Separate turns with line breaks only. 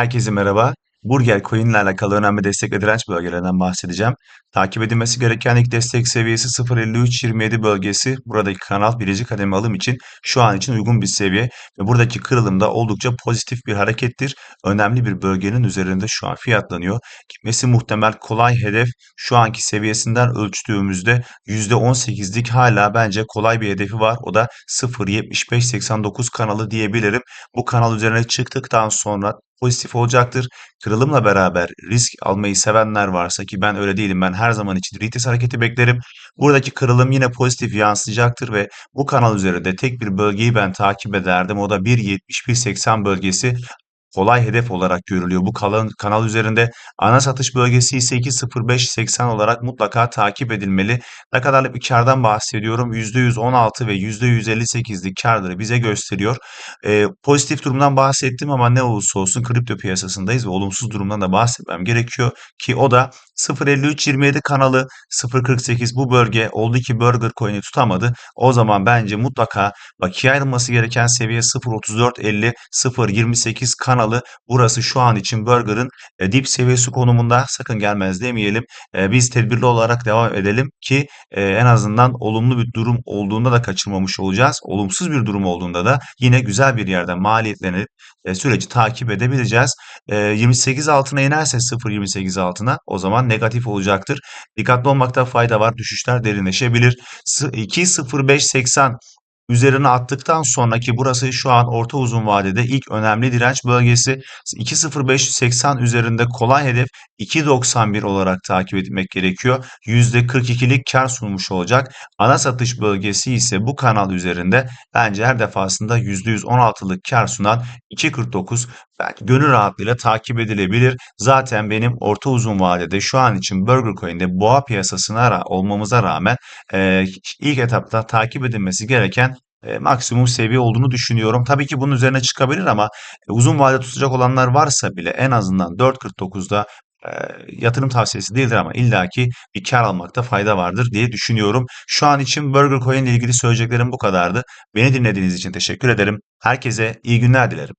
Herkese merhaba. Burger Coin ile alakalı önemli destek ve direnç bölgelerinden bahsedeceğim. Takip edilmesi gereken ilk destek seviyesi 0.53.27 bölgesi. Buradaki kanal birinci kademe alım için şu an için uygun bir seviye ve buradaki kırılım da oldukça pozitif bir harekettir. Önemli bir bölgenin üzerinde şu an fiyatlanıyor. Gitmesi muhtemel kolay hedef şu anki seviyesinden ölçtüğümüzde %18'lik hala bence kolay bir hedefi var. O da 0.7589 kanalı diyebilirim. Bu kanal üzerine çıktıktan sonra pozitif olacaktır. Kırılımla beraber risk almayı sevenler varsa ki ben öyle değilim. Ben her zaman için retest hareketi beklerim. Buradaki kırılım yine pozitif yansıyacaktır ve bu kanal üzerinde tek bir bölgeyi ben takip ederdim. O da 1.70-1.80 bölgesi kolay hedef olarak görülüyor. Bu kanal, kanal üzerinde ana satış bölgesi ise 2.0580 olarak mutlaka takip edilmeli. Ne kadarlık bir kardan bahsediyorum? %116 ve %158'lik karları bize gösteriyor. Ee, pozitif durumdan bahsettim ama ne olursa olsun kripto piyasasındayız ve olumsuz durumdan da bahsetmem gerekiyor ki o da 0.5327 kanalı 0.48 bu bölge oldu ki Burger Coin'i tutamadı. O zaman bence mutlaka bakiye ayrılması gereken seviye 0.3450 0.28 kanalı burası şu an için Burger'ın e, dip seviyesi konumunda sakın gelmez demeyelim. E, biz tedbirli olarak devam edelim ki e, en azından olumlu bir durum olduğunda da kaçırmamış olacağız. Olumsuz bir durum olduğunda da yine güzel bir yerden maliyetlenip e, süreci takip edebileceğiz. E, 28 altına inerse 0.28 altına o zaman negatif olacaktır. Dikkatli olmakta fayda var. Düşüşler derinleşebilir. 2.0580 üzerine attıktan sonraki burası şu an orta uzun vadede ilk önemli direnç bölgesi 2.0580 üzerinde kolay hedef 2.91 olarak takip etmek gerekiyor. %42'lik kar sunmuş olacak. Ana satış bölgesi ise bu kanal üzerinde bence her defasında %116'lık kar sunan 2.49 belki gönül rahatlığıyla takip edilebilir. Zaten benim orta uzun vadede şu an için Burger Coin'de boğa piyasasına olmamıza rağmen e, ilk etapta takip edilmesi gereken e, maksimum seviye olduğunu düşünüyorum. Tabii ki bunun üzerine çıkabilir ama e, uzun vade tutacak olanlar varsa bile en azından 4.49'da yatırım tavsiyesi değildir ama illaki bir kar almakta fayda vardır diye düşünüyorum. Şu an için Burger Coin ile ilgili söyleyeceklerim bu kadardı. Beni dinlediğiniz için teşekkür ederim. Herkese iyi günler dilerim.